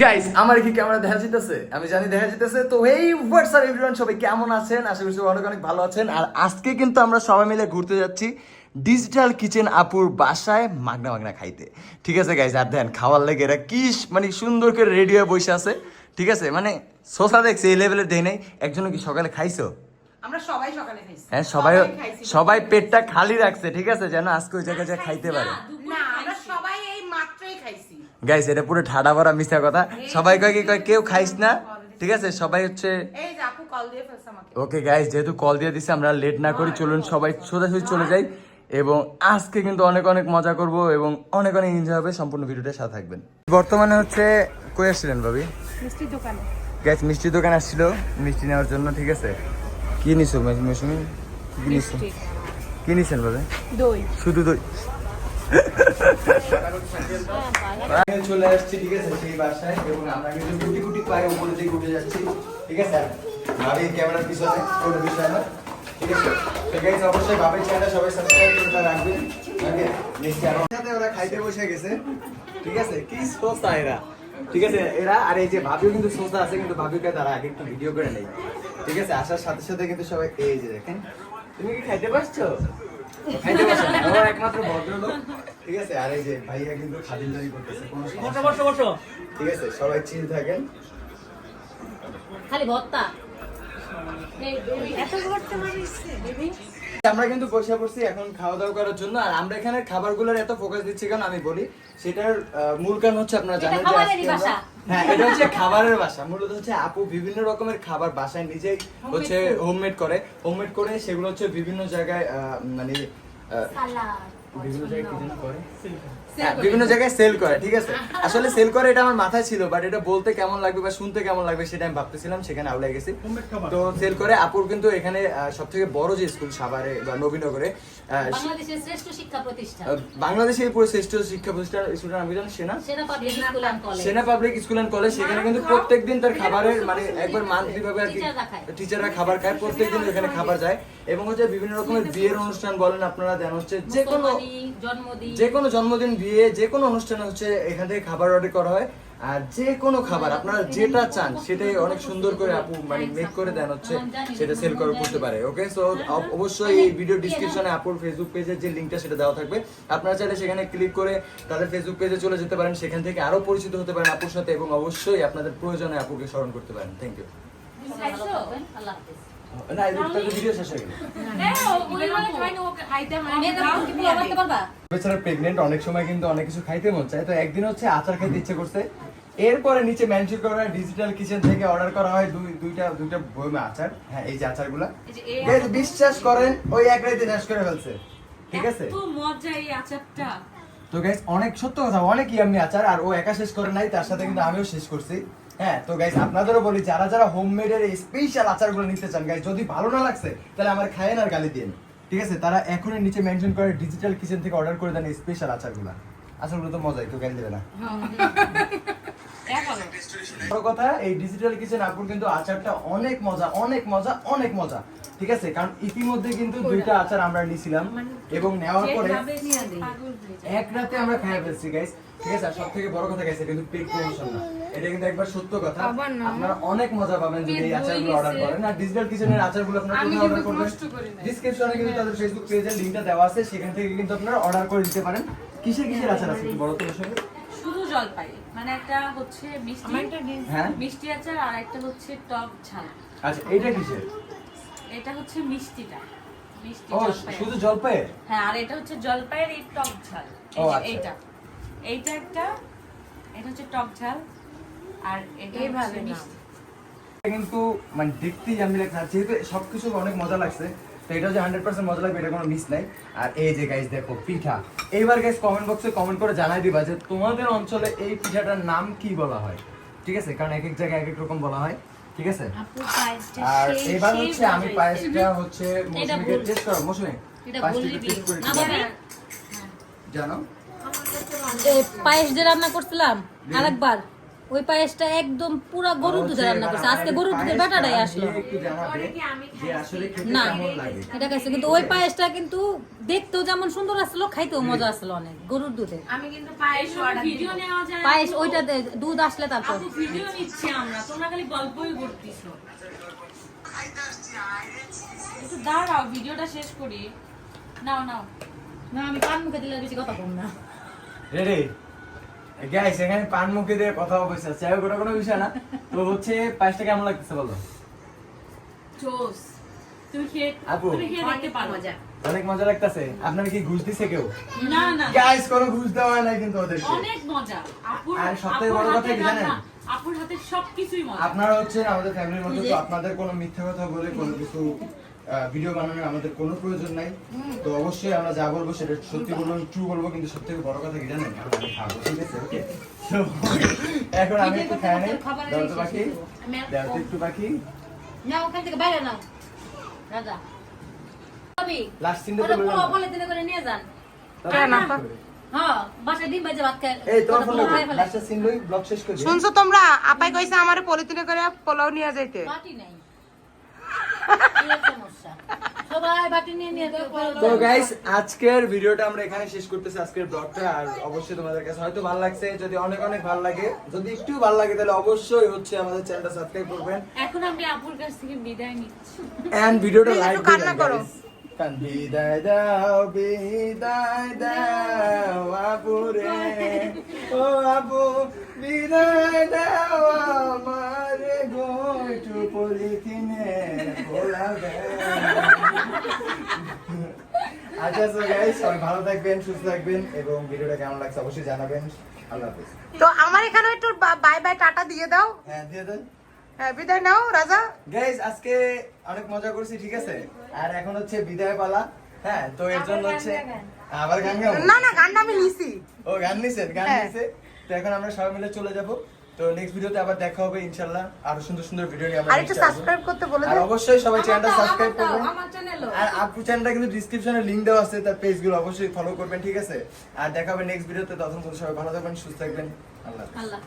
Guys আমার কি camera দেখা যেতেছে আমি জানি দেখা যেতেছে তো এই হোয়াটসঅ্যাপ এভরিওয়ান সবাই কেমন আছেন? আশা করি সবাই অনেক অনেক ভালো আছেন। আর আজকে কিন্তু আমরা সবাই মিলে ঘুরতে যাচ্ছি ডিজিটাল কিচেন আপুর বাসায় মাগনা মাগনা খাইতে। ঠিক আছে গাইস আর দেন খাওয়ার লেগে এরা কি মানে সুন্দর করে রেডি হয়ে বসে আছে। ঠিক আছে? মানে সোসা দেখছে এই লেভেলের দেয় নাই। একজন কি সকালে খাইছো? আমরা সবাই সকালে খাইছি। হ্যাঁ সবাই সবাই পেটটা খালি রাখছে ঠিক আছে? যেন আজকে ওই জায়গায় যা খাইতে পারে না আমরা সবাই এই মাত্রই খাইছি গাইস এটা পুরো ঠাডা ভরা মিথ্যা কথা। সবাই কয় কি কয় কেউ খাইস না? ঠিক আছে? সবাই হচ্ছে এই যে আপু কল দিয়ে ফেলছে আমাকে। ওকে গাইস যেহেতু কল দিয়ে দিছে আমরা লেট না করি চলুন সবাই সোজাসুজি চলে যাই। এবং আজকে কিন্তু অনেক অনেক মজা করব এবং অনেক অনেক এনজয় হবে। সম্পূর্ণ ভিডিওটা সাথে থাকবেন। বর্তমানে হচ্ছে কই আসছিলেন ভাবি? মিষ্টির দোকানে। গ্যাস মিষ্টি দোকান আসছিল মিষ্টি নেওয়ার জন্য ঠিক আছে? কি নিছো মৌসুমি? কি নিছো? কি নিছেন ভাবে? দই। শুধু দই? ঠিক আছে ওরা খাইতে বসে গেছে, ঠিক আছে? কি এরা, ঠিক আছে? এরা, আর এই যে ভাবিও কিন্তু সোসা আছে, কিন্তু ভাবিকে তারা আগে একটু ভিডিও করে নেই, ঠিক আছে? আসার সাথে সাথে কিন্তু সবাই, এই যে দেখেন, তুমি কি খাইতে পারছ একমাত্র ভদ্রলোক ঠিক আছে? আর এই যে ভাইয়া কিন্তু খাদিমদারি করতেছে কোনো সমস্যা ঠিক আছে সবাই চিল থাকেন। খালি ভর্তা এত করতে মারিছে বেবি। আমরা কিন্তু বসে পড়ছি এখন খাওয়া দাওয়া করার জন্য আর আমরা এখানে খাবারগুলোর এত ফোকাস দিচ্ছি কারণ আমি বলি সেটার আহ, মূল কারণ হচ্ছে আপনারা জানেন যে হ্যাঁ এটা হচ্ছে খাবারের বাসা। মূলত হচ্ছে আপু বিভিন্ন রকমের খাবার বাসায় নিজেই হচ্ছে হোমমেড করে। হোমমেড করে সেগুলো হচ্ছে বিভিন্ন জায়গায় আহ, মানে আহ, বিভিন্ন জায়গায় কি করে? বিভিন্ন জায়গায় সেল করে ঠিক আছে? আসলে সেল করে এটা আমার মাথায় ছিল বাট এটা বলতে কেমন লাগবে বা শুনতে কেমন লাগবে সেটা আমি ভাবতেছিলাম সেখানে আউলাই গেছি। তো সেল করে আপুর কিন্তু এখানে সব থেকে বড় যে স্কুল সাভারে বা নবীনগরে বাংলাদেশের শ্রেষ্ঠ শিক্ষা প্রতিষ্ঠান। বাংলাদেশের পুরো শ্রেষ্ঠ শিক্ষা প্রতিষ্ঠান স্টুডেন্ট আমি জানি? Sena? Sena public school and college Sena public school and college সেখানে কিন্তু প্রত্যেকদিন তার খাবারের মানে একবার মান্থলি ভাবে আর কি টিচাররা খাবার খায় প্রত্যেকদিন ওখানে খাবার যায়। এবং হচ্ছে বিভিন্ন রকমের বিয়ের অনুষ্ঠান বলেন আপনারা দেন হচ্ছে যে কোনো জন্মদিন। যে কোনো জন্মদিন বিয়ে যে কোনো অনুষ্ঠানে হচ্ছে এখান থেকে খাবার অর্ডার করা হয়। আর যে কোনো খাবার আপনারা যেটা চান সেটাই অনেক সুন্দর করে আপু মানে মেক করে দেন হচ্ছে সেটা সেল করে করতে পারে ওকে সো অবশ্যই এই ভিডিও ডিসক্রিপশনে আপুর ফেসবুক পেজের যে লিঙ্কটা সেটা দেওয়া থাকবে। আপনারা চাইলে সেখানে ক্লিক করে তাদের ফেসবুক পেজে চলে যেতে পারেন সেখান থেকে আরও পরিচিত হতে পারেন আপুর সাথে এবং অবশ্যই আপনাদের প্রয়োজনে আপুকে স্মরণ করতে পারেন। থ্যাংক ইউ আল্লাহ হাফেজ না এই ভিডিও শেষ হয়ে গেল। মেয়েদের কি পোলা করতে পারবা বেচারা প্রেগনেন্ট অনেক সময় কিন্তু অনেক কিছু খাইতে মন চায়। তো একদিন হচ্ছে আচার খাইতে ইচ্ছে করছে। এরপরে নিচে মেনশন করা ডিজিটাল কিচেন থেকে অর্ডার করা হয় দুই দুইটা দুইটা বইমে আচার। হ্যাঁ এই যে আচারগুলা। বিশ্বাস করেন ওই এক রাতে শেষ করে ফেলছে। ঠিক আছে? এত মজা এই আচারটা। তো গাইস অনেক সত্য কথা অনেক ইয়ামি আচার আর ও একা শেষ করে নাই তার সাথে কিন্তু আমিও শেষ করছি। হ্যাঁ তো গাইস আপনাদেরও বলি, যারা যারা হোমমেড এর স্পেশাল আচারগুলো নিতে চান গাইস যদি ভালো না লাগছে, তাহলে আমার খায়েন আর গালি দিন ঠিক আছে? তারা এখনই নিচে মেনশন করে ডিজিটাল কিচেন থেকে অর্ডার করে দেন স্পেশাল আচারগুলো। আচারগুলো তো মজাই তো গালি দেবে না। বড় কথা এই ডিজিটাল কিচেন আপুর কিন্তু আচারটা অনেক মজা অনেক মজা অনেক মজা। ঠিক আছে? কারণ ইতিমধ্যে কিন্তু দুইটা আচার আমরা নিছিলাম এবং নেওয়ার পরে এক রাতে আমরা খাই ফেলছি গাইস ঠিক আছে? সব থেকে বড় কথা গাইছে কিন্তু পেক প্রমোশন না। এটা কিন্তু একবার সত্য কথা। আপনারা অনেক মজা পাবেন যদি এই আচারগুলো অর্ডার করেন। আর ডিজিটাল কিচেনের আচারগুলো আপনারা কোথায় অর্ডার করবেন? ডেসক্রিপশনে কিন্তু তাদের ফেসবুক পেজের লিংকটা দেওয়া আছে। সেখান থেকে কিন্তু আপনারা অর্ডার করে দিতে পারেন। কিসের কিসের আচার আছে বড় তো সঙ্গে শুধু জলপাই। মানে একটা হচ্ছে মিষ্টি হ্যাঁ? মিষ্টি আচার আর একটা হচ্ছে টক ঝাল। আচ্ছা এটা কিসের? এটা হচ্ছে মিষ্টিটা। মিষ্টি ও জলপাই হ্যাঁ আর এটা হচ্ছে জলপাইয়ের এই টক ঝাল। আচ্ছা। এইটা। এইটা একটা এটা হচ্ছে টক ঝাল আর এটা হচ্ছে মিষ্টি। এটা কিন্তু মানে দেখতেই আমি লাগছে। যেহেতু সবকিছু অনেক মজা লাগছে তো এটা যে হান্ড্রেড পার্সেন্ট মজা লাগবে এটা কোনো মিস নাই। আর এই যে গাইস দেখো পিঠা। এইবার গাইস কমেন্ট বক্সে কমেন্ট করে জানাই দিবা যে তোমাদের অঞ্চলে এই পিঠাটার নাম কি বলা হয়। ঠিক আছে? কারণ এক এক জায়গায় এক এক রকম বলা হয়। ঠিক আছে? আর এবার হচ্ছে আমি পায়েসটা হচ্ছে মৌসুমীকে। টেস্ট করো মৌসুমী এটা পায়েসটা টেস্ট করে জানো? পায়েস যে রান্না করছিলাম। আরেকবার। ওই পায়েসটা একদম পুরা গরুর দুধে রান্না করছে। আজকে গরুর দুধের বাটাটাই আসলো। একটু জানাবে যে আসলে খেতে না এটা খাইছে কিন্তু ওই পায়েসটা কিন্তু দেখতেও যেমন সুন্দর আসলো খাইতেও মজা আসলো অনেক গরুর দুধে। আমি কিন্তু পায়েস ভিডিও নেওয়া যায় পায়েস ওইটা দুধ আসলে তারপর। ভিডিও নিচ্ছি আমরা তোমরা খালি গল্পই করতেছো। একটু দাঁড়াও ভিডিওটা শেষ করি। নাও নাও। না আমি পান মুখে দিলে বেশি কথা কম না। রেডি? গাইস এখানে পান মুখে দিয়ে কথা বলছে। চাই ওটা কোনো বিষয় না। তো হচ্ছে পায়েসটা কেমন লাগতেছে বলো? জোস তুমি খেয়ে আপু। তুমি খেয়ে দেখতে পারো। মজা। অনেক মজা লাগতেছে? আপনার কি ঘুষ দিছে কেউ? না না। গাইস কোনো ঘুষ দেওয়া হয় নাই কিন্তু ওদেরকে। অনেক মজা। আপুর আর সবথেকে বড় কথা কি জানেন? আপুর হাতে সবকিছুই মজা। আপনারা হচ্ছেন আমাদের ফ্যামিলির মধ্যে তো আপনাদের কোনো মিথ্যা কথা বলে কোনো কিছু ভিডিও বানানোর আমাদের কোনো প্রয়োজন নাই। তো অবশ্যই আমরা যা বলব সেটা সত্যি বলব ট্রু বলব কিন্তু সব থেকে বড় কথা কি জানেন? আমরা খাব ঠিক আছে ওকে এখন আমি একটু খাই নেই দাও তো বাকি। দাও তো একটু বাকি। না ওখান থেকে বাইরে নাও। রাজা। ভাবি লাস্ট সিনটা ওটা তো পুরো বললাম করে নিয়ে যান। আপা? হ্যাঁ। শুনছো তোমরা? আপাই কইছে আমার পলিথিনে করে পোলাও নিয়ে যাইতে বাটি নাই এই সমস্যা সবাই বাটি নিয়ে নিয়ে তো গাইস আজকের ভিডিওটা আমরা এখানে শেষ করতেছি আজকের ব্লগটা আর অবশ্যই তোমাদের কাছে হয়তো ভালো লাগছে যদি অনেক অনেক ভালো লাগে যদি একটু ভালো লাগে তাহলে অবশ্যই হচ্ছে আমাদের চ্যানেলটা সাবস্ক্রাইব করবেন। এখন আমি আপুর কাছ থেকে বিদায় নিচ্ছি। এন্ড ভিডিওটা লাইক কান্না করো। কান বিদায় দাও বিদায় দাও আপুরে ও আপু বিদায় দাও আমারে গো একটু পলিথিনে ভোলাবে আচ্ছা সো গাইস সবাই ভালো থাকবেন সুস্থ থাকবেন এবং ভিডিওটা কেমন লাগছে অবশ্যই জানাবেন। আল্লাহ হাফেজ। তো আমার এখানে একটু বাই বাই টাটা দিয়ে দাও। হ্যাঁ দিয়ে দেন। হ্যাঁ বিদায় নাও রাজা। গাইজ আজকে অনেক মজা করছি ঠিক আছে? আর এখন হচ্ছে বিদায় পালা হ্যাঁ তো এর জন্য হচ্ছে আবার গান গাবো না না গানটা আমি নিছি। ও গান নিছেন গান হ্যাঁ। নিছে। তো এখন আমরা সবাই মিলে চলে যাব। তো নেক্সট ভিডিওতে আবার দেখা হবে ইনশাআল্লাহ। আরও সুন্দর সুন্দর ভিডিও নিয়ে আমরা আর একটু সাবস্ক্রাইব করতে বলে আর অবশ্যই সবাই চ্যানেলটা সাবস্ক্রাইব করবেন। আমার চ্যানেলও। আর আপু চ্যানেলটা কিন্তু ডেসক্রিপশনে লিংক দেওয়া আছে তার পেজগুলো অবশ্যই ফলো করবেন ঠিক আছে? আর দেখা হবে নেক্সট ভিডিওতে তখন সবাই ভালো থাকবেন সুস্থ থাকবেন। আল্লাহ হাফেজ। আল্লাহ